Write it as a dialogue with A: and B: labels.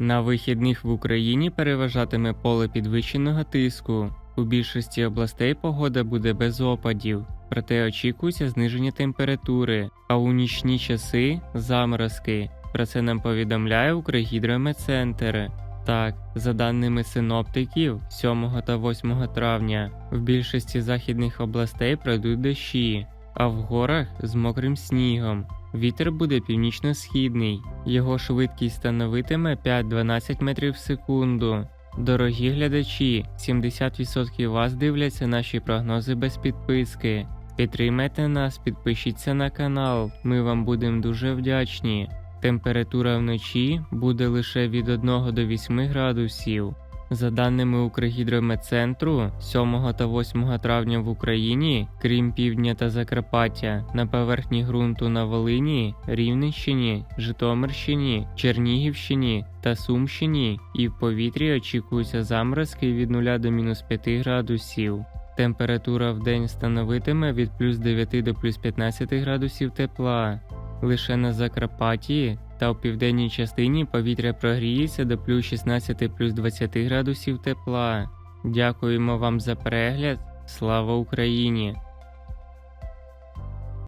A: На вихідних в Україні переважатиме поле підвищеного тиску. У більшості областей погода буде без опадів, проте очікується зниження температури, а у нічні часи заморозки. Про це нам повідомляє Укргідрометцентр. Так, за даними синоптиків, 7 та 8 травня в більшості західних областей пройдуть дощі, а в горах з мокрим снігом. Вітер буде північно-східний, його швидкість становитиме 5-12 метрів в секунду. Дорогі глядачі, 70% вас дивляться наші прогнози без підписки. Підтримайте нас, підпишіться на канал, ми вам будемо дуже вдячні. Температура вночі буде лише від 1 до 8 градусів. За даними Укргідрометцентру, 7 та 8 травня в Україні, крім півдня та Закарпаття, на поверхні ґрунту на Волині, Рівненщині, Житомирщині, Чернігівщині та Сумщині і в повітрі очікуються заморозки від 0 до мінус 5 градусів. Температура в день становитиме від плюс 9 до плюс 15 градусів тепла. Лише на Закарпатті та у південній частині повітря прогріється до плюс 16 плюс 20 градусів тепла. Дякуємо вам за перегляд. Слава Україні!